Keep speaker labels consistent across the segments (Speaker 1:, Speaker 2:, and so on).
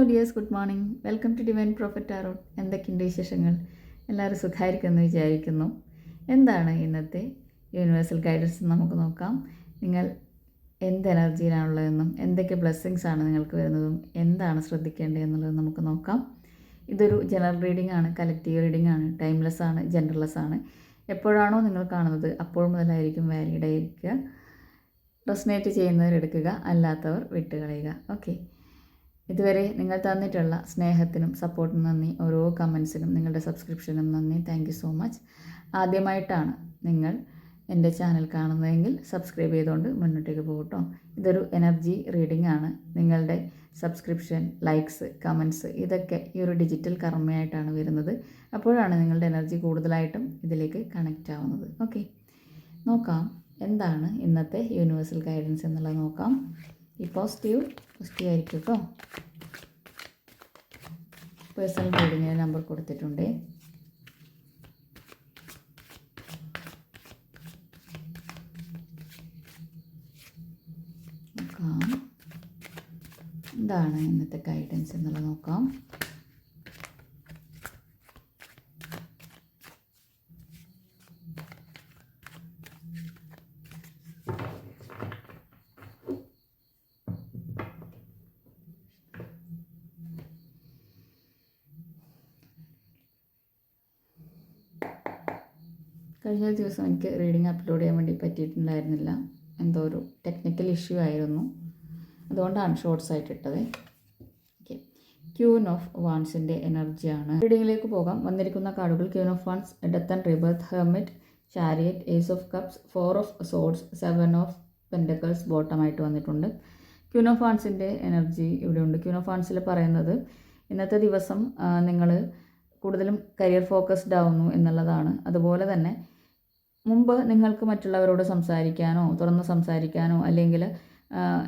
Speaker 1: Hello dears good morning welcome to divine prophet ആറോട്ട് എന്തൊക്കെയുണ്ട് വിശേഷങ്ങൾ? എല്ലാവരും സുഖമായിരിക്കുമെന്ന് വിചാരിക്കുന്നു. എന്താണ് ഇന്നത്തെ യൂണിവേഴ്സൽ ഗൈഡൻസ് നമുക്ക് നോക്കാം. നിങ്ങൾ എന്ത് എനർജിയിലാണുള്ളതെന്നും എന്തൊക്കെ ബ്ലെസ്സിങ്സ് ആണ് നിങ്ങൾക്ക് വരുന്നതും എന്താണ് ശ്രദ്ധിക്കേണ്ടത് എന്നുള്ളത് നമുക്ക് നോക്കാം. ഇതൊരു ജനറൽ റീഡിംഗ് ആണ് കലക്റ്റീവ് റീഡിംഗ് ആണ് ടൈംലെസ് ആണ് ജെൻഡർലെസ് ആണ്. എപ്പോഴാണോ നിങ്ങൾ കാണുന്നത് അപ്പോൾ മുതലായിരിക്കും വാലിഡ് ആയിരിക്കുക. റെസ്നേറ്റ് ചെയ്യുന്നവർ എടുക്കുക അല്ലാത്തവർ വിട്ടുകളയുക. ഓക്കെ ഇതുവരെ നിങ്ങൾ തന്നിട്ടുള്ള സ്നേഹത്തിനും സപ്പോർട്ടിനും നന്ദി. ഓരോ കമൻസിനും നിങ്ങളുടെ സബ്സ്ക്രിപ്ഷനും നന്ദി. താങ്ക് സോ മച്ച് ആദ്യമായിട്ടാണ് നിങ്ങൾ എന്റെ ചാനൽ കാണുന്നതെങ്കിൽ സബ്സ്ക്രൈബ് ചെയ്തുകൊണ്ട് മുന്നോട്ടേക്ക് പോകട്ടോ. ഇതൊരു എനർജി റീഡിംഗ് ആണ്. നിങ്ങളുടെ സബ്സ്ക്രിപ്ഷൻ ലൈക്സ് കമൻസ് ഇതൊക്കെ ഈ ഒരു ഡിജിറ്റൽ കർമ്മയായിട്ടാണ് വരുന്നത്. അപ്പോഴാണ് നിങ്ങളുടെ എനർജി കൂടുതലായിട്ടും ഇതിലേക്ക് കണക്റ്റ് ആവുന്നത്. ഓക്കെ നോക്കാം. എന്താണ് ഇന്നത്തെ യൂണിവേഴ്സൽ ഗൈഡൻസ് എന്നുള്ളത് നോക്കാം. ഈ പോസിറ്റീവ് പോസിറ്റീവ് ആയിരിക്കും കേട്ടോ പേഴ്സണൽ റീഡിങ്ങിന് നമ്പർ കൊടുത്തിട്ടുണ്ട്. എന്താണ് ഇന്നത്തെ ഗൈഡൻസ് എന്നുള്ളത് നോക്കാം. കഴിഞ്ഞ ദിവസം എനിക്ക് റീഡിങ് അപ്ലോഡ് ചെയ്യാൻ വേണ്ടി പറ്റിയിട്ടുണ്ടായിരുന്നില്ല. എന്തോ ഒരു ടെക്നിക്കൽ ഇഷ്യൂ ആയിരുന്നു. അതുകൊണ്ടാണ് ഷോർട്സ് ആയിട്ട് ഇട്ടത്. ഓക്കെ ക്യൂൻ ഓഫ് വാൺസിന്റെ എനർജിയാണ് റീഡിങ്ങിലേക്ക് പോകാം. വന്നിരിക്കുന്ന കാർഡുകൾ queen of wands death and rebirth hermit chariot ace of cups four of swords seven of pentacles ബോട്ടമായിട്ട് വന്നിട്ടുണ്ട്. ക്യൂൻ ഓഫ് വാൺസിന്റെ എനർജി ഇവിടെയുണ്ട് ക്യൂൻ ഓഫ് വാൺസിൽ പറയുന്നത് ഇന്നത്തെ ദിവസം നിങ്ങൾ കൂടുതലും കരിയർ ഫോക്കസ്ഡ് ആവുന്നു എന്നുള്ളതാണ്. അതുപോലെ തന്നെ മുമ്പ് നിങ്ങൾക്ക് മറ്റുള്ളവരോട് സംസാരിക്കാനോ തുറന്ന് സംസാരിക്കാനോ അല്ലെങ്കിൽ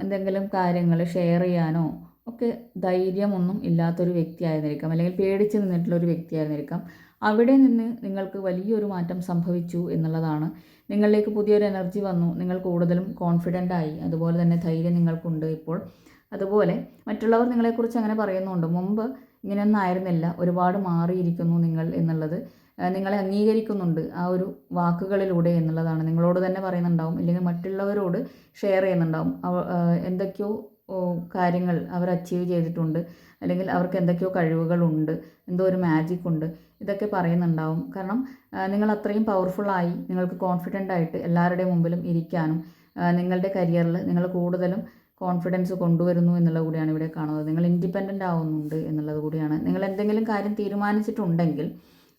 Speaker 1: എന്തെങ്കിലും കാര്യങ്ങൾ ഷെയർ ചെയ്യാനോ ഒക്കെ ധൈര്യമൊന്നും ഇല്ലാത്തൊരു വ്യക്തിയായിരുന്നിരിക്കാം. അല്ലെങ്കിൽ പേടിച്ച് നിന്നിട്ടുള്ള ഒരു വ്യക്തിയായിരുന്നിരിക്കാം. അവിടെ നിന്ന് നിങ്ങൾക്ക് വലിയൊരു മാറ്റം സംഭവിച്ചു എന്നുള്ളതാണ്. നിങ്ങളിലേക്ക് പുതിയൊരു എനർജി വന്നു. നിങ്ങൾ കൂടുതലും കോൺഫിഡന്റ് ആയി. അതുപോലെ തന്നെ ധൈര്യം നിങ്ങൾക്കുണ്ട് ഇപ്പോൾ. അതുപോലെ മറ്റുള്ളവർ നിങ്ങളെക്കുറിച്ച് അങ്ങനെ പറയുന്നുണ്ട്. മുമ്പ് ഇങ്ങനെയൊന്നും ആയിരുന്നില്ല. ഒരുപാട് മാറിയിരിക്കുന്നു നിങ്ങൾ എന്നുള്ളത്. നിങ്ങളെ അംഗീകരിക്കുന്നുണ്ട് ആ ഒരു വാക്കുകളിലൂടെ എന്നുള്ളതാണ്. നിങ്ങളോട് തന്നെ പറയുന്നുണ്ടാവും. അല്ലെങ്കിൽ മറ്റുള്ളവരോട് ഷെയർ ചെയ്യുന്നുണ്ടാവും. എന്തൊക്കെയോ കാര്യങ്ങൾ അവർ അച്ചീവ് ചെയ്തിട്ടുണ്ട്. അല്ലെങ്കിൽ അവർക്ക് എന്തൊക്കെയോ കഴിവുകളുണ്ട്. എന്തോ ഒരു മാജിക് ഉണ്ട്. ഇതൊക്കെ പറയുന്നുണ്ടാവും. കാരണം നിങ്ങൾ അത്രയും പവർഫുള്ളായി നിങ്ങൾക്ക് കോൺഫിഡന്റ് ആയിട്ട് എല്ലാവരുടെയും മുമ്പിലും ഇരിക്കാനും നിങ്ങളുടെ കരിയറിൽ നിങ്ങൾ കൂടുതലും കോൺഫിഡൻസ് കൊണ്ടുവരുന്നു എന്നുള്ളത് കൂടിയാണ് ഇവിടെ കാണുന്നത്. നിങ്ങൾ ഇൻഡിപെൻഡന്റ് ആവുന്നുണ്ട് എന്നുള്ളത് കൂടിയാണ്. നിങ്ങൾ എന്തെങ്കിലും കാര്യം തീരുമാനിച്ചിട്ടുണ്ടെങ്കിൽ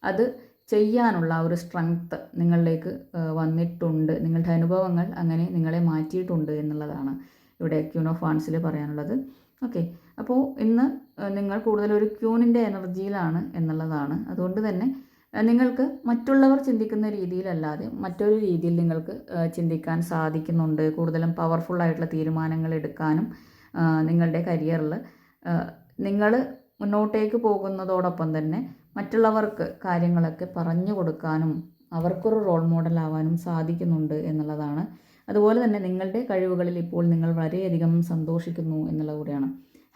Speaker 1: അത് ചെയ്യാനുള്ള ഒരു സ്ട്രെങ്ത്ത് നിങ്ങളിലേക്ക് വന്നിട്ടുണ്ട്. നിങ്ങളുടെ അനുഭവങ്ങൾ അങ്ങനെ നിങ്ങളെ മാറ്റിയിട്ടുണ്ട് എന്നുള്ളതാണ് ഇവിടെ ക്യൂൺ ഓഫ് വാൺസിൽ പറയാനുള്ളത്. ഓക്കെ. അപ്പോൾ ഇന്ന് നിങ്ങൾ കൂടുതൽ ഒരു ക്യൂണിന്റെ എനർജിയിലാണ് എന്നുള്ളതാണ്. അതുകൊണ്ട് തന്നെ നിങ്ങൾക്ക് മറ്റുള്ളവർ ചിന്തിക്കുന്ന രീതിയിലല്ലാതെ മറ്റൊരു രീതിയിൽ നിങ്ങൾക്ക് ചിന്തിക്കാൻ സാധിക്കുന്നുണ്ട്. കൂടുതലും പവർഫുൾ ആയിട്ടുള്ള തീരുമാനങ്ങൾ എടുക്കാനും നിങ്ങളുടെ കരിയറിൽ നിങ്ങൾ മുന്നോട്ടേക്ക് പോകുന്നതോടൊപ്പം തന്നെ മറ്റുള്ളവർക്ക് കാര്യങ്ങളൊക്കെ പറഞ്ഞു കൊടുക്കാനും അവർക്കൊരു റോൾ മോഡൽ ആവാനും സാധിക്കുന്നുണ്ട് എന്നുള്ളതാണ്. അതുപോലെ തന്നെ നിങ്ങളുടെ കഴിവുകളിൽ ഇപ്പോൾ നിങ്ങൾ വളരെയധികം സന്തോഷിക്കുന്നു എന്നുള്ളത് കൂടിയാണ്.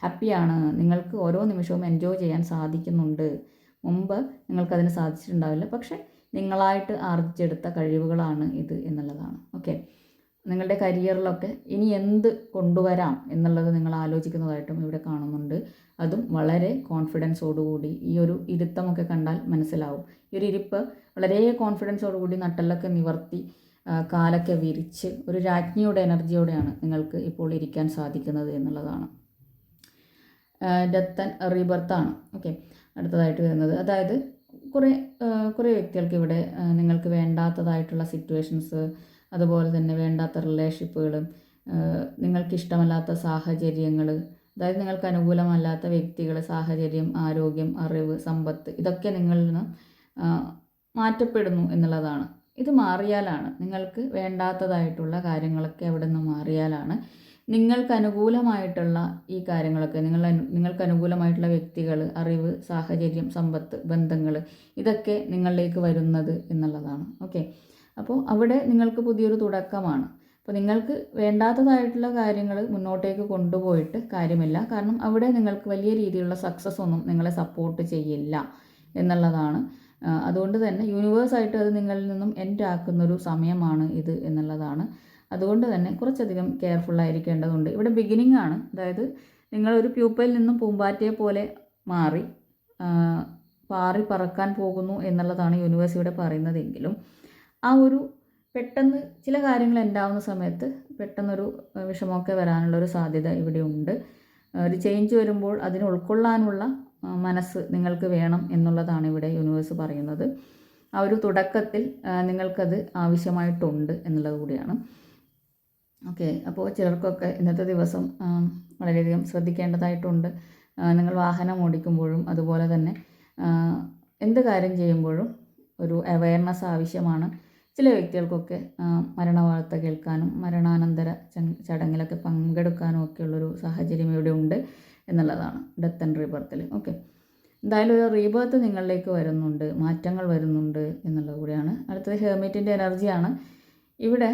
Speaker 1: ഹാപ്പിയാണ് നിങ്ങൾക്ക് ഓരോ നിമിഷവും എൻജോയ് ചെയ്യാൻ സാധിക്കുന്നുണ്ട്. മുമ്പ് നിങ്ങൾക്കതിന് സാധിച്ചിട്ടുണ്ടാവില്ല. പക്ഷേ നിങ്ങളായിട്ട് ആർജിച്ചെടുത്ത കഴിവുകളാണ് ഇത് എന്നുള്ളതാണ്. ഓക്കെ നിങ്ങളുടെ കരിയറിലൊക്കെ ഇനി എന്ത് കൊണ്ടുവരാം എന്നുള്ളത് നിങ്ങൾ ആലോചിക്കുന്നതായിട്ടും ഇവിടെ കാണുന്നുണ്ട്. അതും വളരെ കോൺഫിഡൻസോടുകൂടി ഈ ഒരു ഇരുത്തമൊക്കെ കണ്ടാൽ മനസ്സിലാവും. ഈ ഒരു ഇരിപ്പ് വളരെ കോൺഫിഡൻസോടുകൂടി നട്ടലൊക്കെ നിവർത്തി കാലൊക്കെ വിരിച്ച് ഒരു രാജ്ഞിയുടെ എനർജിയോടെയാണ് നിങ്ങൾക്ക് ഇപ്പോൾ ഇരിക്കാൻ സാധിക്കുന്നത് എന്നുള്ളതാണ്. ഡത്തൻ റീബർത്താണ് ഓക്കെ. അടുത്തതായിട്ട് വരുന്നത്. അതായത് കുറേ കുറേ വ്യക്തികൾക്ക് ഇവിടെ നിങ്ങൾക്ക് വേണ്ടാത്തതായിട്ടുള്ള സിറ്റുവേഷൻസ് അതുപോലെ തന്നെ വേണ്ടാത്ത റിലേഷൻഷിപ്പുകൾ നിങ്ങൾക്ക് ഇഷ്ടമല്ലാത്ത സാഹചര്യങ്ങൾ അതായത് നിങ്ങൾക്ക് അനുകൂലമല്ലാത്ത വ്യക്തികൾ സാഹചര്യം ആരോഗ്യം അറിവ് സമ്പത്ത് ഇതൊക്കെ നിങ്ങളിൽ നിന്ന് മാറ്റപ്പെടുന്നു എന്നുള്ളതാണ്. ഇത് മാറിയാലാണ് നിങ്ങൾക്ക് വേണ്ടാത്തതായിട്ടുള്ള കാര്യങ്ങളൊക്കെ അവിടെ നിന്ന് മാറിയാലാണ് നിങ്ങൾക്ക് അനുകൂലമായിട്ടുള്ള ഈ കാര്യങ്ങളൊക്കെ നിങ്ങൾ നിങ്ങൾക്ക് അനുകൂലമായിട്ടുള്ള വ്യക്തികൾ അറിവ് സാഹചര്യം സമ്പത്ത് ബന്ധങ്ങൾ ഇതൊക്കെ നിങ്ങളിലേക്ക് വരുന്നത് എന്നുള്ളതാണ്. ഓക്കെ. അപ്പോൾ അവിടെ നിങ്ങൾക്ക് പുതിയൊരു തുടക്കമാണ്. അപ്പോൾ നിങ്ങൾക്ക് വേണ്ടാത്തതായിട്ടുള്ള കാര്യങ്ങൾ മുന്നോട്ടേക്ക് കൊണ്ടുപോയിട്ട് കാര്യമില്ല. കാരണം അവിടെ നിങ്ങൾക്ക് വലിയ രീതിയിലുള്ള സക്സസ് ഒന്നും നിങ്ങളെ സപ്പോർട്ട് ചെയ്യില്ല എന്നുള്ളതാണ്. അതുകൊണ്ട് തന്നെ യൂണിവേഴ്സായിട്ട് അത് നിങ്ങളിൽ നിന്നും എൻഡ് ആക്കുന്നൊരു സമയമാണ് ഇത് എന്നുള്ളതാണ്. അതുകൊണ്ട് തന്നെ കുറച്ചധികം കെയർഫുൾ ആയിരിക്കേണ്ടതുണ്ട്. ഇവിടെ ബിഗിനിങ് ആണ്. അതായത് നിങ്ങളൊരു പ്യൂപ്പയിൽ നിന്നും പൂമ്പാറ്റയെ പോലെ മാറി പാറി പറക്കാൻ പോകുന്നു എന്നുള്ളതാണ് യൂണിവേഴ്സ് ഇവിടെ പറയുന്നതെങ്കിലും. ആ ഒരു പെട്ടെന്ന് ചില കാര്യങ്ങൾ ഉണ്ടാവുന്ന സമയത്ത് പെട്ടെന്നൊരു വിഷമമൊക്കെ വരാനുള്ള ഒരു സാധ്യത ഇവിടെ ഉണ്ട്. ഒരു ചേഞ്ച് വരുമ്പോൾ അതിനെ ഉൾക്കൊള്ളാനുള്ള മനസ്സ് നിങ്ങൾക്ക് വേണം എന്നുള്ളതാണ് ഇവിടെ യൂണിവേഴ്സ് പറയുന്നത്. ആ ഒരു തുടക്കത്തിൽ നിങ്ങൾക്കത് ആവശ്യമായിട്ടുണ്ട് എന്നുള്ളത് കൂടിയാണ്. ഓക്കെ അപ്പോൾ ചിലർക്കൊക്കെ ഇന്നത്തെ ദിവസം വളരെയധികം ശ്രദ്ധിക്കേണ്ടതായിട്ടുണ്ട്. നിങ്ങൾ വാഹനം ഓടിക്കുമ്പോഴും അതുപോലെ തന്നെ എന്ത് കാര്യം ചെയ്യുമ്പോഴും ഒരു അവയർനെസ് ആവശ്യമാണ്. ചില വ്യക്തികൾക്കൊക്കെ മരണവാർത്ത കേൾക്കാനും മരണാനന്തര ചടങ്ങിലൊക്കെ പങ്കെടുക്കാനും ഒക്കെയുള്ളൊരു സാഹചര്യം ഇവിടെ ഉണ്ട് എന്നുള്ളതാണ് ഡെത്ത് ആൻഡ് റീബർത്തിൽ ഓക്കെ എന്തായാലും ഒരു റീബർത്ത് നിങ്ങളിലേക്ക് വരുന്നുണ്ട് മാറ്റങ്ങൾ വരുന്നുണ്ട് എന്നുള്ളത് കൂടിയാണ്. അടുത്തത് ഹെർമിറ്റിന്റെ എനർജിയാണ് ഇവിടെ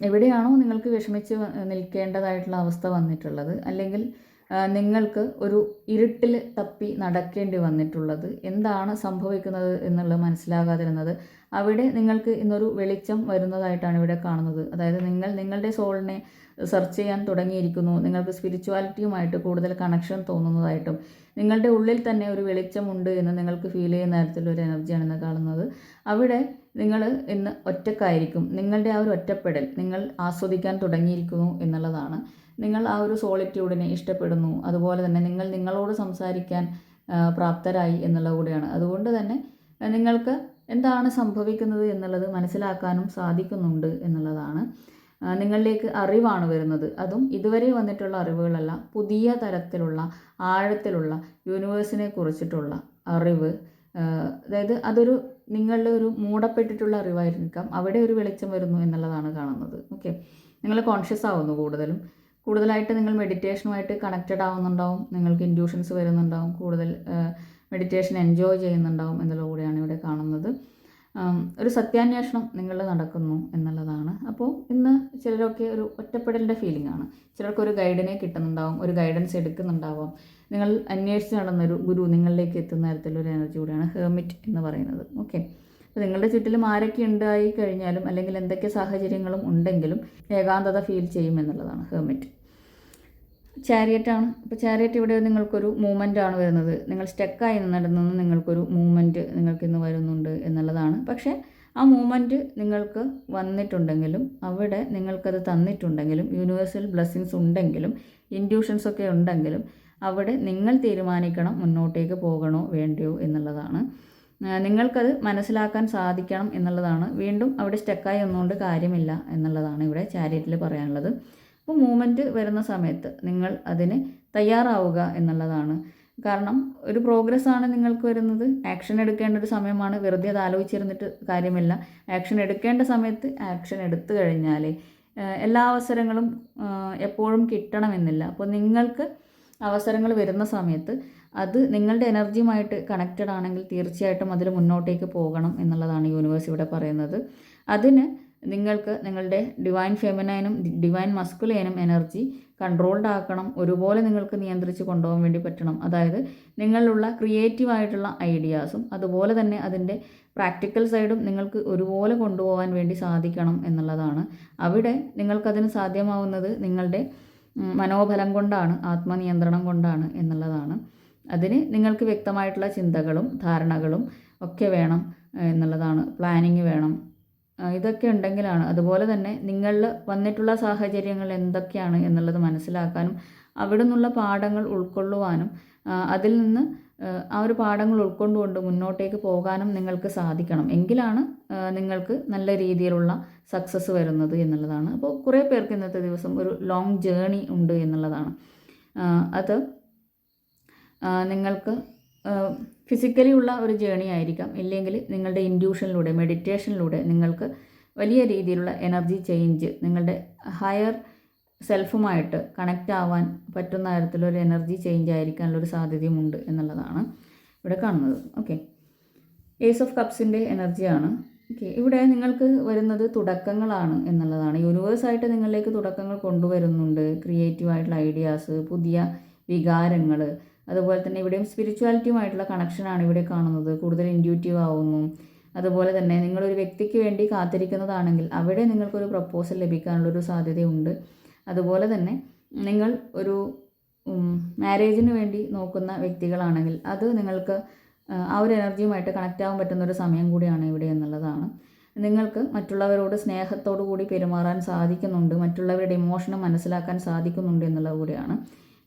Speaker 1: എവിടെയാണോ നിങ്ങൾക്ക് വിഷമിച്ച് നിൽക്കേണ്ടതായിട്ടുള്ള അവസ്ഥ വന്നിട്ടുള്ളത് അല്ലെങ്കിൽ നിങ്ങൾക്ക് ഒരു ഇരുട്ടിൽ തപ്പി നടക്കേണ്ടി വന്നിട്ടുള്ളത് എന്താണ് സംഭവിക്കുന്നത് എന്നുള്ളത് മനസ്സിലാകാതിരുന്നത് അവിടെ നിങ്ങൾക്ക് ഇന്നൊരു വെളിച്ചം വരുന്നതായിട്ടാണ് ഇവിടെ കാണുന്നത്. അതായത് നിങ്ങൾ നിങ്ങളുടെ സോളിനെ സെർച്ച് ചെയ്യാൻ തുടങ്ങിയിരിക്കുന്നു. നിങ്ങൾക്ക് സ്പിരിച്വാലിറ്റിയുമായിട്ട് കൂടുതൽ കണക്ഷൻ തോന്നുന്നതായിട്ടും നിങ്ങളുടെ ഉള്ളിൽ തന്നെ ഒരു വെളിച്ചമുണ്ട് എന്ന് നിങ്ങൾക്ക് ഫീൽ ചെയ്യുന്ന തരത്തിലൊരു എനർജിയാണ് ഇന്ന് കാണുന്നത്. അവിടെ നിങ്ങൾ ഇന്ന് ഒറ്റക്കായിരിക്കും. നിങ്ങളുടെ ആ ഒരു ഒറ്റപ്പെടൽ നിങ്ങൾ ആസ്വദിക്കാൻ തുടങ്ങിയിരിക്കുന്നു എന്നുള്ളതാണ്. നിങ്ങൾ ആ ഒരു സോളിറ്റ്യൂഡിനെ ഇഷ്ടപ്പെടുന്നു. അതുപോലെ തന്നെ നിങ്ങൾ നിങ്ങളോട് സംസാരിക്കാൻ പ്രാപ്തരായി എന്നുള്ള കൂടിയാണ്. അതുകൊണ്ട് തന്നെ നിങ്ങൾക്ക് എന്താണ് സംഭവിക്കുന്നത് എന്നുള്ളത് മനസ്സിലാക്കാനും സാധിക്കുന്നുണ്ട് എന്നുള്ളതാണ്. നിങ്ങളിലേക്ക് അറിവാണ് വരുന്നത്. അതും ഇതുവരെ വന്നിട്ടുള്ള അറിവുകളല്ല പുതിയ തരത്തിലുള്ള ആഴത്തിലുള്ള യൂണിവേഴ്സിനെ കുറിച്ചിട്ടുള്ള അറിവ്. അതായത് അതൊരു നിങ്ങളുടെ ഒരു മൂടപ്പെട്ടിട്ടുള്ള അറിവായിരിക്കാം. അവിടെ ഒരു വെളിച്ചം വരുന്നു എന്നുള്ളതാണ് കാണുന്നത്. ഓക്കെ നിങ്ങൾ കോൺഷ്യസ് ആവുന്നു കൂടുതലും. കൂടുതലായിട്ട് നിങ്ങൾ മെഡിറ്റേഷനുമായിട്ട് കണക്റ്റഡ് ആവുന്നുണ്ടാവും. നിങ്ങൾക്ക് ഇൻഡ്യൂഷൻസ് വരുന്നുണ്ടാവും. കൂടുതൽ മെഡിറ്റേഷൻ എൻജോയ് ചെയ്യുന്നുണ്ടാവും എന്നുള്ള കൂടെയാണ് ഇവിടെ കാണുന്നത്. ഒരു സത്യാന്വേഷണം നിങ്ങൾ നടക്കുന്നു എന്നുള്ളതാണ്. അപ്പോൾ ഇന്ന് ചിലരൊക്കെ ഒരു ഒറ്റപ്പെടലിന്റെ ഫീലിംഗ് ആണ്. ചിലർക്ക് ഒരു ഗൈഡിനെ കിട്ടുന്നുണ്ടാവും ഒരു ഗൈഡൻസ് എടുക്കുന്നുണ്ടാവാം. നിങ്ങൾ അന്വേഷിച്ച് നടന്നൊരു ഗുരു നിങ്ങളിലേക്ക് എത്തുന്ന തരത്തിലൊരു എനർജി കൂടിയാണ് ഹേമിറ്റ് എന്ന് പറയുന്നത്. ഓക്കെ അപ്പോൾ നിങ്ങളുടെ ചുറ്റിലും ആരൊക്കെ ഉണ്ടായി കഴിഞ്ഞാലും അല്ലെങ്കിൽ എന്തൊക്കെ സാഹചര്യങ്ങളും ഉണ്ടെങ്കിലും ഏകാന്തത ഫീൽ ചെയ്യും എന്നുള്ളതാണ് ഹെർമിറ്റ് ചാരിയറ്റാണ്. അപ്പോൾ ചാരിയറ്റ് ഇവിടെ നിങ്ങൾക്കൊരു മൂവ്മെന്റ് ആണ് വരുന്നത്. നിങ്ങൾ സ്റ്റക്കായി നടന്നു നിങ്ങൾക്കൊരു മൂവ്മെന്റ് നിങ്ങൾക്ക് ഇന്ന് വരുന്നുണ്ട് എന്നുള്ളതാണ്. പക്ഷേ ആ മൂവ്മെന്റ് നിങ്ങൾക്ക് വന്നിട്ടുണ്ടെങ്കിലും അവിടെ നിങ്ങൾക്കത് തന്നിട്ടുണ്ടെങ്കിലും യൂണിവേഴ്സൽ ബ്ലെസ്സിങ്സ് ഉണ്ടെങ്കിലും ഇൻഡ്യൂഷൻസ് ഒക്കെ ഉണ്ടെങ്കിലും അവിടെ നിങ്ങൾ തീരുമാനിക്കണം മുന്നോട്ടേക്ക് പോകണോ വേണ്ടയോ എന്നുള്ളതാണ്. നിങ്ങൾക്കത് മനസ്സിലാക്കാൻ സാധിക്കണം എന്നുള്ളതാണ്. വീണ്ടും അവിടെ സ്റ്റക്കായി ഒന്നുകൊണ്ട് കാര്യമില്ല എന്നുള്ളതാണ് ഇവിടെ ചാരിറ്റിൽ പറയാനുള്ളത്. അപ്പോൾ മൂവ്മെന്റ് വരുന്ന സമയത്ത് നിങ്ങൾ അതിന് തയ്യാറാവുക എന്നുള്ളതാണ്. കാരണം ഒരു പ്രോഗ്രസ് ആണ് നിങ്ങൾക്ക് വരുന്നത്. ആക്ഷൻ എടുക്കേണ്ട ഒരു സമയമാണ്. വെറുതെ അത് ആലോചിച്ചിരുന്നിട്ട് കാര്യമില്ല. ആക്ഷൻ എടുക്കേണ്ട സമയത്ത് ആക്ഷൻ എടുത്തു കഴിഞ്ഞാൽ എല്ലാ അവസരങ്ങളും എപ്പോഴും കിട്ടണമെന്നില്ല. അപ്പോൾ നിങ്ങൾക്ക് അവസരങ്ങൾ വരുന്ന സമയത്ത് അത് നിങ്ങളുടെ എനർജിയുമായിട്ട് കണക്റ്റഡ് ആണെങ്കിൽ തീർച്ചയായിട്ടും അതിൽ മുന്നോട്ടേക്ക് പോകണം എന്നുള്ളതാണ് യൂണിവേഴ്സ് ഇവിടെ പറയുന്നത്. അതിന് നിങ്ങൾക്ക് നിങ്ങളുടെ ഡിവൈൻ ഫെമിനൈനും ഡിവൈൻ മസ്കുലൈനും എനർജി കൺട്രോൾഡ് ആക്കണം. ഒരുപോലെ നിങ്ങൾക്ക് നിയന്ത്രിച്ച് കൊണ്ടുപോകാൻ വേണ്ടി പറ്റണം. അതായത് നിങ്ങളിലുള്ള ക്രിയേറ്റീവ് ആയിട്ടുള്ള ഐഡിയാസും അതുപോലെ തന്നെ അതിന്റെ പ്രാക്ടിക്കൽ സൈഡും നിങ്ങൾക്ക് ഒരുപോലെ കൊണ്ടുപോകാൻ വേണ്ടി സാധിക്കണം എന്നുള്ളതാണ്. അവിടെ നിങ്ങൾക്കതിന് സാധ്യമാവുന്നത് നിങ്ങളുടെ മനോബലം കൊണ്ടാണ് ആത്മനിയന്ത്രണം കൊണ്ടാണ് എന്നുള്ളതാണ്. അതിന് നിങ്ങൾക്ക് വ്യക്തമായിട്ടുള്ള ചിന്തകളും ധാരണകളും ഒക്കെ വേണം എന്നുള്ളതാണ്. പ്ലാനിങ് വേണം. ഇതൊക്കെ ഉണ്ടെങ്കിലാണ്. അതുപോലെ തന്നെ നിങ്ങളിൽ വന്നിട്ടുള്ള സാഹചര്യങ്ങൾ എന്തൊക്കെയാണ് എന്നുള്ളത് മനസ്സിലാക്കാനും അവിടെ നിന്നുള്ള പാഠങ്ങൾ ഉൾക്കൊള്ളുവാനും അതിൽ നിന്ന് ആ, ഒരു പാഠങ്ങൾ ഉൾക്കൊണ്ടുകൊണ്ട് മുന്നോട്ടേക്ക് പോകാനും നിങ്ങൾക്ക് സാധിക്കണം. എങ്കിലാണ് നിങ്ങൾക്ക് നല്ല രീതിയിലുള്ള സക്സസ് വരുന്നത് എന്നുള്ളതാണ്. അപ്പോൾ കുറേ പേർക്ക് ഇന്നത്തെ ദിവസം ഒരു ലോങ് ജേണി ഉണ്ട് എന്നുള്ളതാണ്. അത് നിങ്ങൾക്ക് ഫിസിക്കലി ഉള്ള ഒരു ജേണി ആയിരിക്കാം. ഇല്ലെങ്കിൽ നിങ്ങളുടെ ഇൻഡ്യൂഷനിലൂടെ മെഡിറ്റേഷനിലൂടെ നിങ്ങൾക്ക് വലിയ രീതിയിലുള്ള എനർജി ചേഞ്ച് നിങ്ങളുടെ ഹയർ സെൽഫുമായിട്ട് കണക്റ്റ് ആവാൻ പറ്റുന്ന തരത്തിലൊരു എനർജി ചേഞ്ച് ആയിരിക്കാനുള്ളൊരു സാധ്യതയുമുണ്ട് എന്നുള്ളതാണ് ഇവിടെ കാണുന്നത്. ഓക്കെ ഏസ് ഓഫ് കപ്സിന്റെ എനർജിയാണ് ഓക്കെ ഇവിടെ നിങ്ങൾക്ക് വരുന്നത് തുടക്കങ്ങളാണ് എന്നുള്ളതാണ്. യൂണിവേഴ്സായിട്ട് നിങ്ങളിലേക്ക് തുടക്കങ്ങൾ കൊണ്ടുവരുന്നുണ്ട്. ക്രിയേറ്റീവ് ആയിട്ടുള്ള ഐഡിയാസ് പുതിയ വികാരങ്ങൾ അതുപോലെ തന്നെ ഇവിടെയും സ്പിരിച്വാലിറ്റിയുമായിട്ടുള്ള കണക്ഷനാണ് ഇവിടെ കാണുന്നത്. കൂടുതൽ ഇൻഡ്യൂറ്റീവ് ആവുന്നു. അതുപോലെ തന്നെ നിങ്ങളൊരു വ്യക്തിക്ക് വേണ്ടി കാത്തിരിക്കുന്നതാണെങ്കിൽ അവിടെ നിങ്ങൾക്കൊരു പ്രപ്പോസൽ ലഭിക്കാനുള്ളൊരു സാധ്യതയുണ്ട്. അതുപോലെ തന്നെ നിങ്ങൾ ഒരു മാരേജിന് വേണ്ടി നോക്കുന്ന വ്യക്തികളാണെങ്കിൽ അത് നിങ്ങൾക്ക് ആ ഒരു എനർജിയുമായിട്ട് കണക്റ്റ് ആവാൻ പറ്റുന്ന ഒരു സമയം കൂടിയാണ് ഇവിടെ എന്നുള്ളതാണ്. നിങ്ങൾക്ക് മറ്റുള്ളവരോട് സ്നേഹത്തോടു കൂടി പെരുമാറാൻ സാധിക്കുന്നുണ്ട്. മറ്റുള്ളവരുടെ ഇമോഷനെ മനസ്സിലാക്കാൻ സാധിക്കുന്നുണ്ട് എന്നുള്ളത് കൂടിയാണ്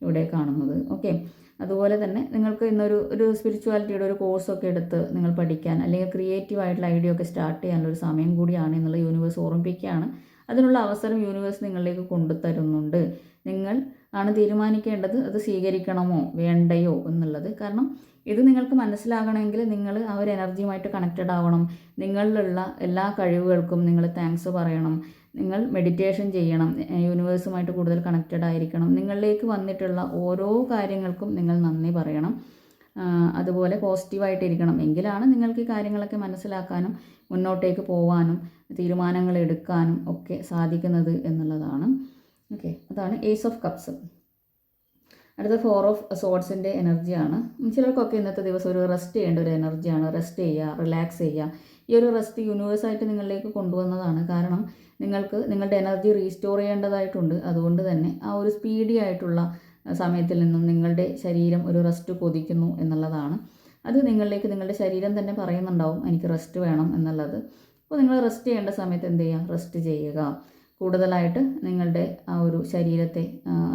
Speaker 1: ഇവിടെ കാണുന്നത്. ഓക്കെ അതുപോലെ തന്നെ നിങ്ങൾക്ക് ഇന്നൊരു ഒരു സ്പിരിച്വാലിറ്റിയുടെ ഒരു കോഴ്സൊക്കെ എടുത്ത് നിങ്ങൾ പഠിക്കാൻ അല്ലെങ്കിൽ ക്രിയേറ്റീവ് ആയിട്ടുള്ള ഐഡിയ ഒക്കെ സ്റ്റാർട്ട് ചെയ്യാനുള്ള ഒരു സമയം കൂടിയാണ് എന്നുള്ള യൂണിവേഴ്സ് ഓർമ്മിപ്പിക്കുകയാണ്. അതിനുള്ള അവസരം യൂണിവേഴ്സ് നിങ്ങളിലേക്ക് കൊണ്ടുതരുന്നുണ്ട്. നിങ്ങൾ ആണ് തീരുമാനിക്കേണ്ടത് അത് സ്വീകരിക്കണമോ വേണ്ടയോ എന്നുള്ളത്. കാരണം ഇത് നിങ്ങൾക്ക് മനസ്സിലാകണമെങ്കിൽ നിങ്ങൾ ആ ഒരു എനർജിയുമായിട്ട് കണക്റ്റഡ് ആവണം. നിങ്ങളിലുള്ള എല്ലാ കഴിവുകൾക്കും നിങ്ങൾ താങ്ക്സ് പറയണം. നിങ്ങൾ മെഡിറ്റേഷൻ ചെയ്യണം യൂണിവേഴ്സുമായിട്ട് കൂടുതൽ കണക്റ്റഡ് ആയിരിക്കണം. നിങ്ങളിലേക്ക് വന്നിട്ടുള്ള ഓരോ കാര്യങ്ങൾക്കും നിങ്ങൾ നന്ദി പറയണം. അതുപോലെ പോസിറ്റീവായിട്ടിരിക്കണം എങ്കിലാണ് നിങ്ങൾക്ക് ഈ കാര്യങ്ങളൊക്കെ മനസ്സിലാക്കാനും മുന്നോട്ടേക്ക് പോവാനും തീരുമാനങ്ങൾ എടുക്കാനും ഒക്കെ സാധിക്കുന്നത് എന്നുള്ളതാണ്. ഓക്കെ അതാണ് ഏസ് ഓഫ് കപ്സ് അടുത്ത ഫോർ ഓഫ് സോഡ്സിന്റെ എനർജിയാണ് ചിലർക്കൊക്കെ ഇന്നത്തെ ദിവസം ഒരു റെസ്റ്റ് ചെയ്യേണ്ട ഒരു എനർജിയാണ് റെസ്റ്റ് ചെയ്യുക റിലാക്സ് ചെയ്യുക. ഈ ഒരു റെസ്റ്റ് യൂണിവേഴ്സായിട്ട് നിങ്ങളിലേക്ക് കൊണ്ടുവന്നതാണ്. കാരണം നിങ്ങൾക്ക് നിങ്ങളുടെ എനർജി റീസ്റ്റോർ ചെയ്യേണ്ടതായിട്ടുണ്ട്. അതുകൊണ്ട് തന്നെ ആ ഒരു സ്പീഡി ആയിട്ടുള്ള സമയത്തിൽ നിന്നും നിങ്ങളുടെ ശരീരം ഒരു റെസ്റ്റ് കൊതിക്കുന്നു എന്നുള്ളതാണ്. അത് നിങ്ങളിലേക്ക് നിങ്ങളുടെ ശരീരം തന്നെ പറയുന്നുണ്ടാവും എനിക്ക് റെസ്റ്റ് വേണം എന്നുള്ളത്. അപ്പോൾ നിങ്ങൾ റെസ്റ്റ് ചെയ്യേണ്ട സമയത്ത് എന്ത് ചെയ്യുക റെസ്റ്റ് ചെയ്യുക. കൂടുതലായിട്ട് നിങ്ങളുടെ ആ ഒരു ശരീരത്തെ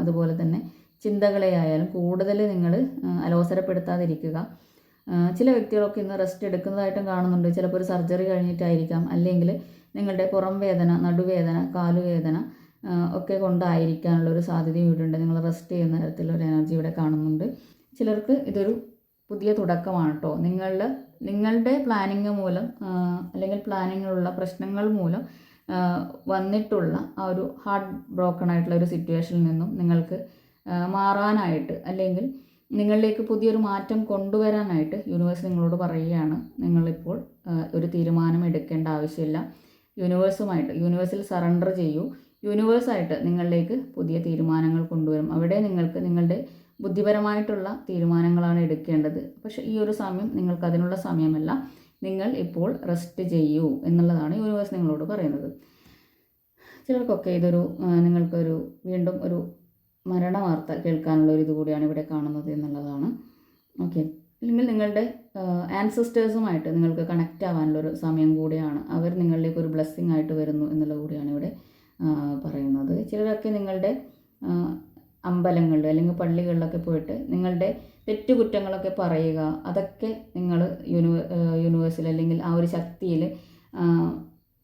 Speaker 1: അതുപോലെ തന്നെ ചിന്തകളെ ആയാലും കൂടുതൽ നിങ്ങൾ അലോസരപ്പെടുത്താതിരിക്കുക. ചില വ്യക്തികളൊക്കെ ഇന്ന് റെസ്റ്റ് എടുക്കുന്നതായിട്ടും കാണുന്നുണ്ട്. ചിലപ്പോൾ ഒരു സർജറി കഴിഞ്ഞിട്ടായിരിക്കാം. അല്ലെങ്കിൽ നിങ്ങളുടെ പുറം വേദന നടുവേദന കാലുവേദന ഒക്കെ കൊണ്ടായിരിക്കാനുള്ള ഒരു സാധ്യതയും ഇവിടെയുണ്ട്. നിങ്ങൾ റെസ്റ്റ് ചെയ്യുന്ന തരത്തിലൊരു എനർജി ഇവിടെ കാണുന്നുണ്ട്. ചിലർക്ക് ഇതൊരു പുതിയ തുടക്കമാണ് കേട്ടോ നിങ്ങളുടെ നിങ്ങളുടെ പ്ലാനിങ് മൂലം അല്ലെങ്കിൽ പ്ലാനിങ്ങിലുള്ള പ്രശ്നങ്ങൾ മൂലം വന്നിട്ടുള്ള ആ ഒരു ഹാർട്ട് ബ്രോക്കൺ ആയിട്ടുള്ള ഒരു സിറ്റുവേഷനിൽ നിന്നും നിങ്ങൾക്ക് മാറാനായിട്ട് അല്ലെങ്കിൽ നിങ്ങളിലേക്ക് പുതിയൊരു മാറ്റം കൊണ്ടുവരാനായിട്ട് യൂണിവേഴ്സ് നിങ്ങളോട് പറയുകയാണ്. നിങ്ങളിപ്പോൾ ഒരു തീരുമാനം എടുക്കേണ്ട ആവശ്യമില്ല. യൂണിവേഴ്സുമായിട്ട് യൂണിവേഴ്സിൽ സറണ്ടർ ചെയ്യൂ. യൂണിവേഴ്സായിട്ട് നിങ്ങളിലേക്ക് പുതിയ തീരുമാനങ്ങൾ കൊണ്ടുവരും. അവിടെ നിങ്ങൾക്ക് നിങ്ങളുടെ ബുദ്ധിപരമായിട്ടുള്ള തീരുമാനങ്ങളാണ് എടുക്കേണ്ടത്. പക്ഷെ ഈ ഒരു സമയം നിങ്ങൾക്ക് അതിനുള്ള സമയമല്ല. നിങ്ങൾ ഇപ്പോൾ റെസ്റ്റ് ചെയ്യൂ എന്നുള്ളതാണ് യൂണിവേഴ്സ് നിങ്ങളോട് പറയുന്നത്. ചിലർക്കൊക്കെ ഇതൊരു നിങ്ങൾക്കൊരു വീണ്ടും ഒരു മരണ വാർത്ത കേൾക്കാനുള്ള ഒരു ഇത് കൂടിയാണ് ഇവിടെ കാണുന്നത് എന്നുള്ളതാണ്. ഓക്കെ. അല്ലെങ്കിൽ നിങ്ങളുടെ ആൻസിസ്റ്റേഴ്സുമായിട്ട് നിങ്ങൾക്ക് കണക്റ്റ് ആവാനുള്ളൊരു സമയം കൂടിയാണ്. അവർ നിങ്ങളിലേക്ക് ഒരു ബ്ലെസ്സിങ് ആയിട്ട് വരുന്നു എന്നുള്ളത് കൂടിയാണ് ഇവിടെ പറയുന്നത്. ചിലരൊക്കെ നിങ്ങളുടെ അമ്പലങ്ങളിൽ അല്ലെങ്കിൽ പള്ളികളിലൊക്കെ പോയിട്ട് നിങ്ങളുടെ തെറ്റുകുറ്റങ്ങളൊക്കെ പറയുക അതൊക്കെ നിങ്ങൾ യൂണിവേ യൂണിവേഴ്സിൽ അല്ലെങ്കിൽ ആ ഒരു ശക്തിയിൽ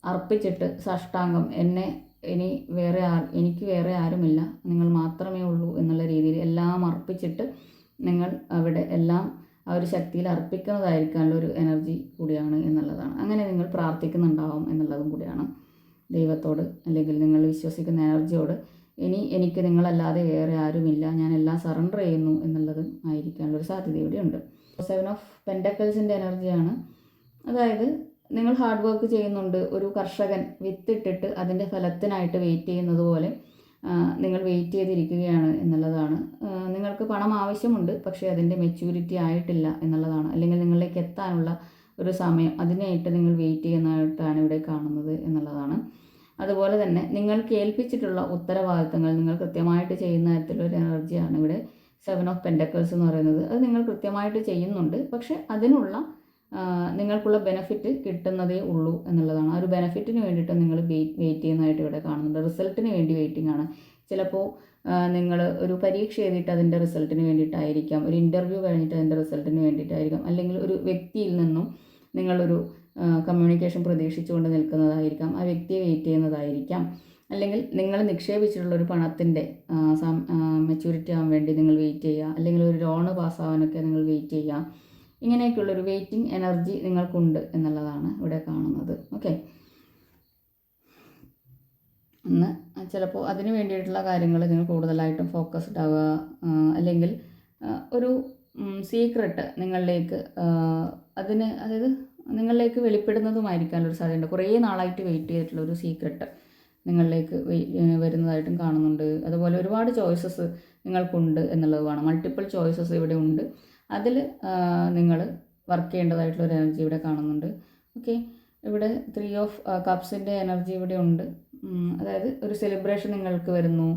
Speaker 1: അർപ്പിച്ചിട്ട് സാഷ്ടാംഗം എന്നെ ഇനി വേറെ ആ എനിക്ക് വേറെ ആരുമില്ല നിങ്ങൾ മാത്രമേ ഉള്ളൂ എന്നുള്ള രീതിയിൽ എല്ലാം അർപ്പിച്ചിട്ട് നിങ്ങൾ അവിടെ എല്ലാം ആ ഒരു ശക്തിയിൽ അർപ്പിക്കുന്നതായിരിക്കാനുള്ള ഒരു എനർജി കൂടിയാണ് എന്നുള്ളതാണ്. അങ്ങനെ നിങ്ങൾ പ്രാർത്ഥിക്കുന്നുണ്ടാവും എന്നുള്ളതും കൂടിയാണ്. ദൈവത്തോട് അല്ലെങ്കിൽ നിങ്ങൾ വിശ്വസിക്കുന്ന എനർജിയോട് ഇനി എനിക്ക് നിങ്ങളല്ലാതെ വേറെ ആരുമില്ല. ഞാൻ എല്ലാം സറണ്ടർ ചെയ്യുന്നു എന്നുള്ളതും ആയിരിക്കാനുള്ളൊരു സാധ്യത ഇവിടെ ഉണ്ട്. സെവൻ ഓഫ് പെൻഡക്കൽസിന്റെ എനർജിയാണ് അതായത് നിങ്ങൾ ഹാർഡ് വർക്ക് ചെയ്യുന്നുണ്ട്. ഒരു കർഷകൻ വിത്തിട്ടിട്ട് അതിന്റെ ഫലത്തിനായിട്ട് വെയിറ്റ് ചെയ്യുന്നത് പോലെ നിങ്ങൾ വെയിറ്റ് ചെയ്തിരിക്കുകയാണ് എന്നുള്ളതാണ്. നിങ്ങൾക്ക് പണം ആവശ്യമുണ്ട് പക്ഷേ അതിന്റെ മെച്യൂരിറ്റി ആയിട്ടില്ല എന്നുള്ളതാണ്. അല്ലെങ്കിൽ നിങ്ങളിലേക്ക് എത്താനുള്ള ഒരു സമയം അതിനായിട്ട് നിങ്ങൾ വെയിറ്റ് ചെയ്യുന്നതായിട്ടാണ് ഇവിടെ കാണുന്നത് എന്നുള്ളതാണ്. അതുപോലെ തന്നെ നിങ്ങൾ കേൾപ്പിച്ചിട്ടുള്ള ഉത്തരവാദിത്തങ്ങൾ നിങ്ങൾ കൃത്യമായിട്ട് ചെയ്യുന്ന തരത്തിലൊരു എനർജിയാണ് ഇവിടെ സെവൻ ഓഫ് പെൻഡക്കിൾസ് എന്ന് പറയുന്നത്. അത് നിങ്ങൾ കൃത്യമായിട്ട് ചെയ്യുന്നുണ്ട് പക്ഷേ അതിനുള്ള നിങ്ങൾക്കുള്ള ബെനഫിറ്റ് കിട്ടുന്നതേ ഉള്ളൂ എന്നുള്ളതാണ്. ആ ഒരു ബെനഫിറ്റിന് വേണ്ടിയിട്ട് നിങ്ങൾ വെയിറ്റ് ചെയ്യുന്നതായിട്ട് ഇവിടെ കാണുന്നുണ്ട്. റിസൾട്ടിന് വേണ്ടി വെയിറ്റിംഗ് ആണ്. ചിലപ്പോൾ നിങ്ങൾ ഒരു പരീക്ഷ എഴുതിയിട്ട് അതിന്റെ റിസൾട്ടിന് വേണ്ടിയിട്ടായിരിക്കാം. ഒരു ഇന്റർവ്യൂ കഴിഞ്ഞിട്ട് അതിന്റെ റിസൾട്ടിന് വേണ്ടിയിട്ടായിരിക്കാം. അല്ലെങ്കിൽ ഒരു വ്യക്തിയിൽ നിന്നും നിങ്ങളൊരു കമ്മ്യൂണിക്കേഷൻ പ്രതീക്ഷിച്ചുകൊണ്ട് നിൽക്കുന്നതായിരിക്കാം. ആ വ്യക്തിയെ വെയിറ്റ് ചെയ്യുന്നതായിരിക്കാം. അല്ലെങ്കിൽ നിങ്ങൾ നിക്ഷേപിച്ചിട്ടുള്ള ഒരു പണത്തിന്റെ മെച്യൂരിറ്റി ആവാൻ വേണ്ടി നിങ്ങൾ വെയിറ്റ് ചെയ്യുക. അല്ലെങ്കിൽ ഒരു ലോണ് പാസ്സാവാനൊക്കെ നിങ്ങൾ വെയിറ്റ് ചെയ്യുക. ഇങ്ങനെയൊക്കെയുള്ളൊരു വെയിറ്റിംഗ് എനർജി നിങ്ങൾക്കുണ്ട് എന്നുള്ളതാണ് ഇവിടെ കാണുന്നത്. ഓക്കെ ഒന്ന് ചിലപ്പോൾ അതിന് വേണ്ടിയിട്ടുള്ള കാര്യങ്ങൾ നിങ്ങൾ കൂടുതലായിട്ടും ഫോക്കസ്ഡ് ആവുക അല്ലെങ്കിൽ ഒരു സീക്രട്ട് നിങ്ങളിലേക്ക് അതിന് അതായത് നിങ്ങളിലേക്ക് വെളിപ്പെടുന്നതുമായിരിക്കാനുള്ള ഒരു സാധ്യതയുണ്ട്. കുറേ നാളായിട്ട് വെയിറ്റ് ചെയ്തിട്ടുള്ള ഒരു സീക്രട്ട് നിങ്ങളിലേക്ക് വരുന്നതായിട്ടും കാണുന്നുണ്ട്. അതുപോലെ ഒരുപാട് ചോയ്സസ് നിങ്ങൾക്കുണ്ട് എന്നുള്ളതുമാണ്. മൾട്ടിപ്പിൾ ചോയ്സസ് ഇവിടെ ഉണ്ട്. അതിൽ നിങ്ങൾ വർക്ക് ചെയ്യേണ്ടതായിട്ടുള്ള ഒരു എനർജി ഇവിടെ കാണുന്നുണ്ട്. ഓക്കെ ഇവിടെ ത്രീ ഓഫ് കപ്സിന്റെ എനർജി ഇവിടെ ഉണ്ട്. അതായത് ഒരു സെലിബ്രേഷൻ നിങ്ങൾക്ക് വരുന്നു.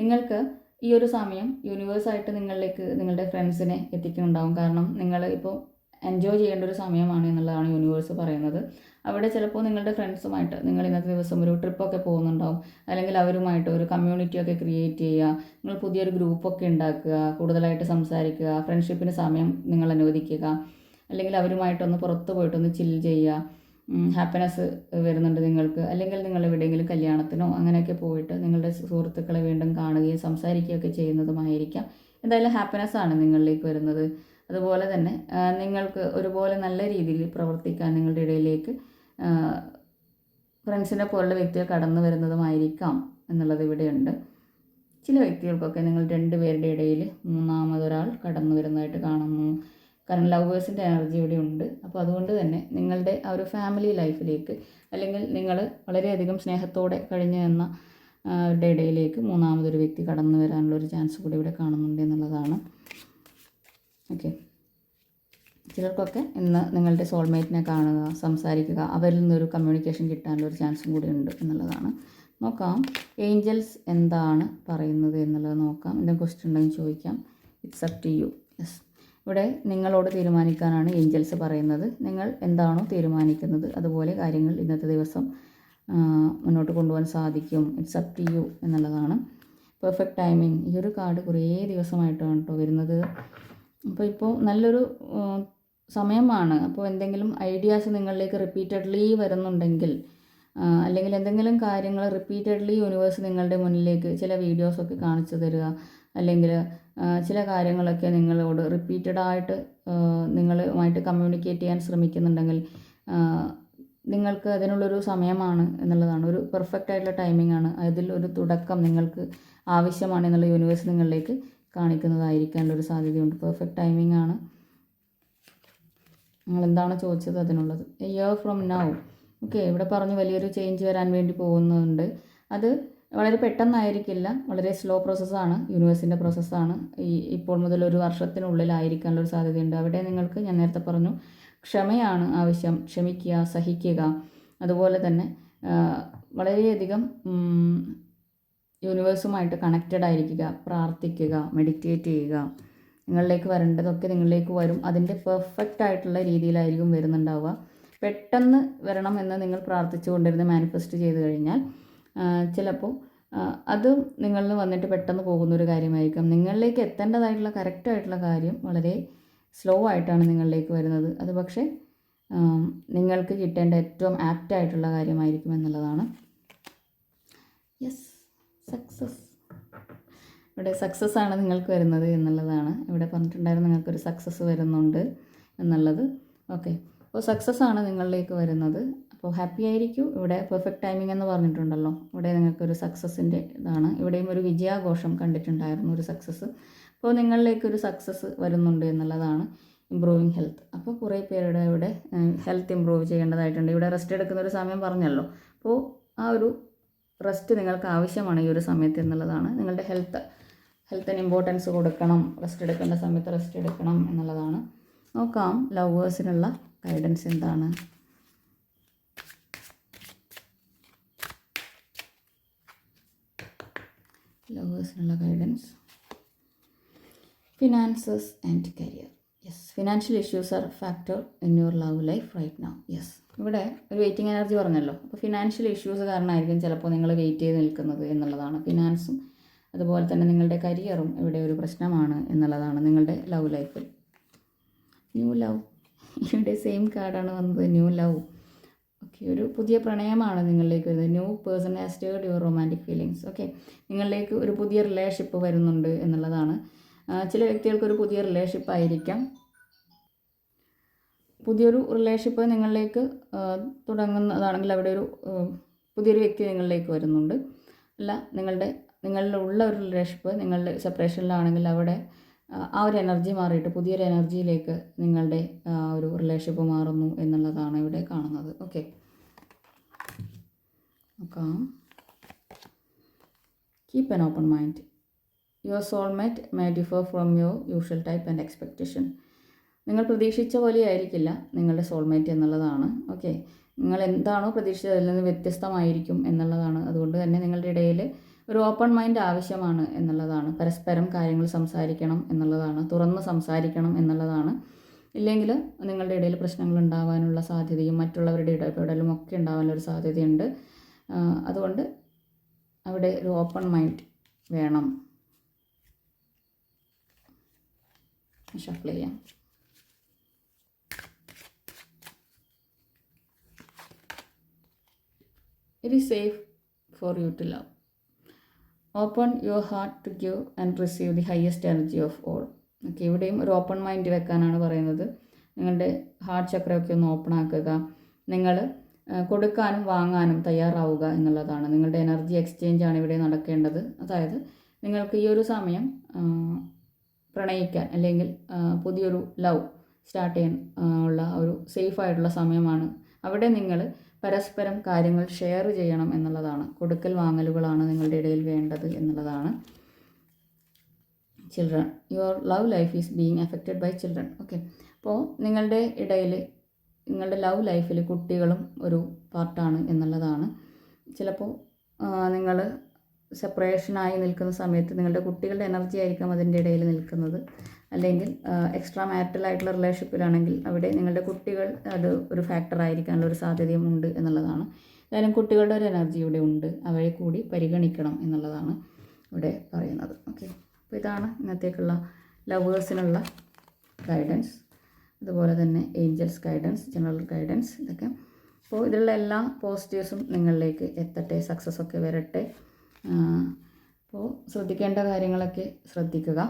Speaker 1: നിങ്ങൾക്ക് ഈ ഒരു സമയം യൂണിവേഴ്സായിട്ട് നിങ്ങളിലേക്ക് നിങ്ങളുടെ ഫ്രണ്ട്സിനെ എത്തിക്കുന്നുണ്ടാവും. കാരണം നിങ്ങൾ ഇപ്പോൾ എൻജോയ് ചെയ്യേണ്ട ഒരു സമയമാണ് എന്നുള്ളതാണ് യൂണിവേഴ്സ് പറയുന്നത്. അവിടെ ചിലപ്പോൾ നിങ്ങളുടെ ഫ്രണ്ട്സുമായിട്ട് നിങ്ങൾ ഇന്നത്തെ ദിവസം ഒരു ട്രിപ്പൊക്കെ പോകുന്നുണ്ടാവും. അല്ലെങ്കിൽ അവരുമായിട്ട് ഒരു കമ്മ്യൂണിറ്റിയൊക്കെ ക്രിയേറ്റ് ചെയ്യുക നിങ്ങൾ പുതിയൊരു ഗ്രൂപ്പൊക്കെ ഉണ്ടാക്കുക കൂടുതലായിട്ട് സംസാരിക്കുക ഫ്രണ്ട്ഷിപ്പിന് സമയം നിങ്ങൾ അനുവദിക്കുക. അല്ലെങ്കിൽ അവരുമായിട്ടൊന്ന് പുറത്ത് പോയിട്ടൊന്ന് ചിൽ ചെയ്യുക. ഹാപ്പിനെസ് വരുന്നുണ്ട് നിങ്ങൾക്ക്. അല്ലെങ്കിൽ നിങ്ങൾ എവിടെയെങ്കിലും കല്യാണത്തിനോ അങ്ങനെയൊക്കെ പോയിട്ട് നിങ്ങളുടെ സുഹൃത്തുക്കളെ വീണ്ടും കാണുകയും സംസാരിക്കുകയൊക്കെ ചെയ്യുന്നതുമായിരിക്കാം. എന്തായാലും ഹാപ്പിനെസ് ആണ് നിങ്ങളിലേക്ക് വരുന്നത്. അതുപോലെ തന്നെ നിങ്ങൾക്ക് ഒരുപോലെ നല്ല രീതിയിൽ പ്രവർത്തിക്കാൻ നിങ്ങളുടെ ഇടയിലേക്ക് ഫ്രണ്ട്സിനെ പോലുള്ള വ്യക്തികൾ കടന്നു വരുന്നതുമായിരിക്കാം എന്നുള്ളത് ഇവിടെയുണ്ട്. ചില വ്യക്തികൾക്കൊക്കെ നിങ്ങൾ രണ്ടുപേരുടെ ഇടയിൽ മൂന്നാമതൊരാൾ കടന്നു വരുന്നതായിട്ട് കാണുന്നു. കാരണം ലവേഴ്സിന്റെ എനർജി ഇവിടെ ഉണ്ട്. അപ്പോൾ അതുകൊണ്ട് തന്നെ നിങ്ങളുടെ ആ ഒരു ഫാമിലി ലൈഫിലേക്ക് അല്ലെങ്കിൽ നിങ്ങൾ വളരെയധികം സ്നേഹത്തോടെ കഴിഞ്ഞു എന്ന ഇടയിലേക്ക് മൂന്നാമതൊരു വ്യക്തി കടന്നു വരാനുള്ള ഒരു ചാൻസ് കൂടി ഇവിടെ കാണുന്നുണ്ട് എന്നുള്ളതാണ്. ഓക്കെ. ചിലർക്കൊക്കെ ഇന്ന് നിങ്ങളുടെ സോൾമേറ്റിനെ കാണുക സംസാരിക്കുക അവരിൽ നിന്നൊരു കമ്മ്യൂണിക്കേഷൻ കിട്ടാനുള്ള ഒരു ചാൻസും കൂടി ഉണ്ട് എന്നുള്ളതാണ്. നോക്കാം ഏഞ്ചൽസ് എന്താണ് പറയുന്നത് എന്നുള്ളത് നോക്കാം. എന്തെങ്കിലും ക്വസ്റ്റ്യൻ ഉണ്ടെങ്കിൽ ചോദിക്കാം. It's up to you yes ഇവിടെ നിങ്ങളോട് തീരുമാനിക്കാനാണ് ഏഞ്ചൽസ് പറയുന്നത്. നിങ്ങൾ എന്താണോ തീരുമാനിക്കുന്നത്. അതുപോലെ കാര്യങ്ങൾ ഇന്നത്തെ ദിവസം മുന്നോട്ട് കൊണ്ടുപോകാൻ സാധിക്കും. ഇറ്റ്സ് അപ് ടു യു എന്നുള്ളതാണ്. പെർഫെക്റ്റ് ടൈമിങ് ഈ ഒരു കാർഡ് കുറേ ദിവസമായിട്ടാണ് കേട്ടോ വരുന്നത്. അപ്പോൾ ഇപ്പോൾ നല്ലൊരു സമയമാണ്. അപ്പോൾ എന്തെങ്കിലും ഐഡിയാസ് നിങ്ങളിലേക്ക് റിപ്പീറ്റഡ്ലി വരുന്നുണ്ടെങ്കിൽ അല്ലെങ്കിൽ എന്തെങ്കിലും കാര്യങ്ങൾ റിപ്പീറ്റഡ്ലി യൂണിവേഴ്സ് നിങ്ങളുടെ മുന്നിലേക്ക് ചില വീഡിയോസൊക്കെ കാണിച്ചു തരിക അല്ലെങ്കിൽ ചില കാര്യങ്ങളൊക്കെ നിങ്ങളോട് റിപ്പീറ്റഡായിട്ട് നിങ്ങളുമായിട്ട് കമ്മ്യൂണിക്കേറ്റ് ചെയ്യാൻ ശ്രമിക്കുന്നുണ്ടെങ്കിൽ നിങ്ങൾക്ക് അതിനുള്ളൊരു സമയമാണ് എന്നുള്ളതാണ്. ഒരു പെർഫെക്റ്റ് ആയിട്ടുള്ള ടൈമിംഗ് ആണ്. അതിൽ ഒരു തുടക്കം നിങ്ങൾക്ക് ആവശ്യമാണ് എന്നുള്ള യൂണിവേഴ്സ് നിങ്ങളിലേക്ക് കാണിക്കുന്നതായിരിക്കാനുള്ള ഒരു സാധ്യതയുണ്ട്. പെർഫെക്റ്റ് ടൈമിംഗ് ആണ്. നിങ്ങൾ എന്താണ് ചോദിച്ചത് അതിനുള്ളത്? A year from now okay ഇവിടെ പറഞ്ഞു വലിയൊരു ചേഞ്ച് വരാൻ വേണ്ടി പോകുന്നുണ്ട്. അത് വളരെ പെട്ടെന്നായിരിക്കില്ല. വളരെ സ്ലോ പ്രോസസ്സാണ് യൂണിവേഴ്സിന്റെ പ്രോസസ്സാണ് ഈ ഇപ്പോൾ മുതൽ ഒരു വർഷത്തിനുള്ളിലായിരിക്കാനുള്ള ഒരു സാധ്യതയുണ്ട്. അവിടെ നിങ്ങൾക്ക് ഞാൻ നേരത്തെ പറഞ്ഞു ക്ഷമയാണ് ആവശ്യം. ക്ഷമിക്കുക സഹിക്കുക. അതുപോലെ തന്നെ വളരെയധികം യൂണിവേഴ്സുമായിട്ട് കണക്റ്റഡ് ആയിരിക്കുക പ്രാർത്ഥിക്കുക മെഡിറ്റേറ്റ് ചെയ്യുക. നിങ്ങളിലേക്ക് വരേണ്ടതൊക്കെ നിങ്ങളിലേക്ക് വരും. അതിന്റെ പെർഫെക്റ്റ് ആയിട്ടുള്ള രീതിയിലായിരിക്കും വരുന്നുണ്ടാവുക. പെട്ടെന്ന് വരണം എന്ന് നിങ്ങൾ പ്രാർത്ഥിച്ചുകൊണ്ടിരുന്ന് മാനിഫെസ്റ്റ് ചെയ്ത് കഴിഞ്ഞാൽ ചിലപ്പോൾ അതും നിങ്ങളിൽ വന്നിട്ട് പെട്ടെന്ന് പോകുന്ന ഒരു കാര്യമായിരിക്കും. നിങ്ങളിലേക്ക് എത്തേണ്ടതായിട്ടുള്ള കറക്റ്റ് ആയിട്ടുള്ള കാര്യം വളരെ സ്ലോ ആയിട്ടാണ് നിങ്ങളിലേക്ക് വരുന്നത്. അത് പക്ഷേ നിങ്ങൾക്ക് കിട്ടേണ്ട ഏറ്റവും ആപ്റ്റ് ആയിട്ടുള്ള കാര്യമായിരിക്കും എന്നുള്ളതാണ്. യെസ് ഇവിടെ സക്സസ് ആണ് നിങ്ങൾക്ക് വരുന്നത് എന്നുള്ളതാണ്. ഇവിടെ പറഞ്ഞിട്ടുണ്ടായിരുന്നു നിങ്ങൾക്കൊരു സക്സസ് വരുന്നുണ്ട് എന്നുള്ളത്. ഓക്കെ അപ്പോൾ സക്സസ് ആണ് നിങ്ങളിലേക്ക് വരുന്നത്. അപ്പോൾ ഹാപ്പി ആയിരിക്കും. ഇവിടെ പെർഫെക്റ്റ് ടൈമിംഗ് എന്ന് പറഞ്ഞിട്ടുണ്ടല്ലോ. ഇവിടെ നിങ്ങൾക്കൊരു സക്സസിന്റെ ഇതാണ്. ഇവിടെയും ഒരു വിജയാഘോഷം കണ്ടിട്ടുണ്ടായിരുന്നു ഒരു സക്സസ് അപ്പോൾ നിങ്ങളിലേക്ക് ഒരു സക്സസ് വരുന്നുണ്ട് എന്നുള്ളതാണ് ഇമ്പ്രൂവിങ് ഹെൽത്ത് അപ്പോൾ കുറേ പേരുടെ ഇവിടെ ഹെൽത്ത് ഇമ്പ്രൂവ് ചെയ്യേണ്ടതായിട്ടുണ്ട്. ഇവിടെ റെസ്റ്റ് എടുക്കുന്ന ഒരു സമയം പറഞ്ഞല്ലോ. അപ്പോൾ ആ ഒരു റെസ്റ്റ് നിങ്ങൾക്ക് ആവശ്യമാണ് ഈ ഒരു സമയത്ത് എന്നുള്ളതാണ് നിങ്ങളുടെ ഹെൽത്ത് ഹെൽത്തിന് ഇമ്പോർട്ടൻസ് കൊടുക്കണം റെസ്റ്റ് എടുക്കേണ്ട സമയത്ത് റെസ്റ്റ് എടുക്കണം എന്നുള്ളതാണ്. നോക്കാം ലവേഴ്സിനുള്ള ഗൈഡൻസ് എന്താണ്? ലവേഴ്സിനുള്ള guidance finances and career yes financial issues are factor in your love life right now yes ഇവിടെ ഒരു വെയിറ്റിംഗ് എനർജി പറഞ്ഞല്ലോ. അപ്പോൾ ഫിനാൻഷ്യൽ ഇഷ്യൂസ് കാരണമായിരിക്കും ചിലപ്പോൾ നിങ്ങൾ വെയിറ്റ് ചെയ്ത് നിൽക്കുന്നത് എന്നുള്ളതാണ്. ഫിനാൻസും അതുപോലെ തന്നെ നിങ്ങളുടെ കരിയറും ഇവിടെ ഒരു പ്രശ്നമാണ് എന്നുള്ളതാണ് നിങ്ങളുടെ ലവ് ലൈഫിൽ. New love. ഇവിടെ സെയിം കാർഡാണ് വന്നത് ന്യൂ ലവ്. ഓക്കെ ഒരു പുതിയ പ്രണയമാണ് നിങ്ങളിലേക്ക് വരുന്നത്. New person has stirred your romantic feelings. Okay നിങ്ങളിലേക്ക് ഒരു പുതിയ റിലേഷൻഷിപ്പ് വരുന്നുണ്ട് എന്നുള്ളതാണ്. ചില വ്യക്തികൾക്ക് ഒരു പുതിയ റിലേഷൻഷിപ്പ് ആയിരിക്കാം. പുതിയൊരു റിലേഷൻഷിപ്പ് നിങ്ങളിലേക്ക് തുടങ്ങുന്നതാണെങ്കിൽ അവിടെ ഒരു പുതിയൊരു വ്യക്തി നിങ്ങളിലേക്ക് വരുന്നുണ്ട്. അല്ല നിങ്ങളുടെ നിങ്ങളുടെ ഉള്ള ഒരു റിലേഷൻഷിപ്പ് നിങ്ങൾ സെപ്പറേഷനിലാണെങ്കിൽ അവിടെ ആ ഒരു എനർജി മാറിയിട്ട് പുതിയൊരു എനർജിയിലേക്ക് നിങ്ങളുടെ ഒരു റിലേഷൻഷിപ്പ് മാറുന്നു എന്നുള്ളതാണ് ഇവിടെ കാണുന്നത്. ഓക്കെ നോക്കാം. Keep an open mind your soulmate may differ from your usual type and expectation നിങ്ങൾ പ്രതീക്ഷിച്ച പോലെ ആയിരിക്കില്ല നിങ്ങളുടെ സോൾമേറ്റ് എന്നുള്ളതാണ്. ഓക്കെ നിങ്ങൾ എന്താണോ പ്രതീക്ഷിച്ചത് അതിൽ നിന്ന് വ്യത്യസ്തമായിരിക്കും എന്നുള്ളതാണ്. അതുകൊണ്ട് തന്നെ നിങ്ങളുടെ ഇടയിൽ ഒരു ഓപ്പൺ മൈൻഡ് ആവശ്യമാണ് എന്നുള്ളതാണ്. പരസ്പരം കാര്യങ്ങൾ സംസാരിക്കണം എന്നുള്ളതാണ്. തുറന്ന് സംസാരിക്കണം എന്നുള്ളതാണ്. ഇല്ലെങ്കിൽ നിങ്ങളുടെ ഇടയിൽ പ്രശ്നങ്ങൾ ഉണ്ടാവാനുള്ള സാധ്യതയും മറ്റുള്ളവരുടെ ഇടപെടലും ഒക്കെ ഉണ്ടാവാനുള്ള ഒരു സാധ്യതയുണ്ട്. അതുകൊണ്ട് അവിടെ ഒരു ഓപ്പൺ മൈൻഡ് വേണം. ഷഫിൾ ചെയ്യാം. It is safe for you to love. Open your heart to give and receive the highest energy of all okay ഇവിടെയും ഒരു ഓപ്പൺ മൈൻഡ് വെക്കാനാണ് പറയുന്നത്. നിങ്ങളുടെ ഹാർട്ട് ചക്രമൊക്കെ ഒന്ന് ഓപ്പൺ ആക്കുക. നിങ്ങൾ കൊടുക്കാനും വാങ്ങാനും തയ്യാറാവുക എന്നുള്ളതാണ്. നിങ്ങളുടെ എനർജി എക്സ്ചേഞ്ച് ആണ് ഇവിടെ നടക്കേണ്ടത്. അതായത് നിങ്ങൾക്ക് ഈ ഒരു സമയം പ്രണയിക്കാൻ അല്ലെങ്കിൽ പുതിയൊരു ലവ് സ്റ്റാർട്ട് ചെയ്യാൻ ഉള്ള ഒരു സേഫ് ആയിട്ടുള്ള സമയമാണ്. അവിടെ നിങ്ങൾ പരസ്പരം കാര്യങ്ങൾ ഷെയർ ചെയ്യണം എന്നുള്ളതാണ്. കൊടുക്കൽ വാങ്ങലുകളാണ് നിങ്ങളുടെ ഇടയിൽ വേണ്ടത് എന്നുള്ളതാണ്. Children your love life is being affected by children okay അപ്പോൾ നിങ്ങളുടെ ഇടയിൽ നിങ്ങളുടെ ലവ് ലൈഫിൽ കുട്ടികളും ഒരു പാർട്ടാണ് എന്നുള്ളതാണ്. ചിലപ്പോൾ നിങ്ങൾ സെപ്പറേഷനായി നിൽക്കുന്ന സമയത്ത് നിങ്ങളുടെ കുട്ടികളുടെ എനർജി ആയിരിക്കും അതിന്റെ ഇടയിൽ നിൽക്കുന്നത്. അല്ലെങ്കിൽ എക്സ്ട്രാ മാരിറ്റൽ ആയിട്ടുള്ള റിലേഷൻഷിപ്പിലാണെങ്കിൽ അവിടെ നിങ്ങളുടെ കുട്ടികൾ അത് ഒരു ഫാക്ടർ ആയിരിക്കാനുള്ള ഒരു സാധ്യതയും ഉണ്ട് എന്നുള്ളതാണ്. എന്തായാലും കുട്ടികളുടെ ഒരു എനർജി ഇവിടെ ഉണ്ട്. അവയെ കൂടി പരിഗണിക്കണം എന്നുള്ളതാണ് ഇവിടെ പറയുന്നത്. ഓക്കെ അപ്പോൾ ഇതാണ് ഇന്നത്തേക്കുള്ള ലവേഴ്സിനുള്ള ഗൈഡൻസ് അതുപോലെ തന്നെ ഏഞ്ചൽസ് ഗൈഡൻസ് ജനറൽ ഗൈഡൻസ് ഇതൊക്കെ. അപ്പോൾ ഇതിലുള്ള എല്ലാ പോസിറ്റീവ്സും നിങ്ങളിലേക്ക് എത്തട്ടെ സക്സസ് ഒക്കെ വരട്ടെ. അപ്പോൾ ശ്രദ്ധിക്കേണ്ട കാര്യങ്ങളൊക്കെ ശ്രദ്ധിക്കുക.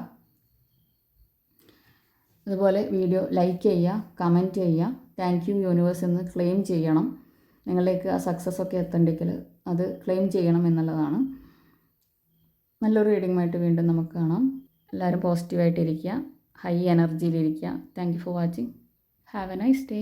Speaker 1: അതുപോലെ വീഡിയോ ലൈക്ക് ചെയ്യുക കമന്റ് ചെയ്യുക. താങ്ക് യു യൂണിവേഴ്സ് എന്ന് ക്ലെയിം ചെയ്യണം. നിങ്ങളിലേക്ക് ആ സക്സസ് ഒക്കെ എത്തണ്ടെങ്കിൽ അത് ക്ലെയിം ചെയ്യണം എന്നുള്ളതാണ്. നല്ലൊരു റീഡിങ്ങുമായിട്ട് വീണ്ടും നമുക്ക് കാണാം. എല്ലാവരും പോസിറ്റീവായിട്ടിരിക്കുക high എനർജിയിലിരിക്കുക thank you for watching have a nice day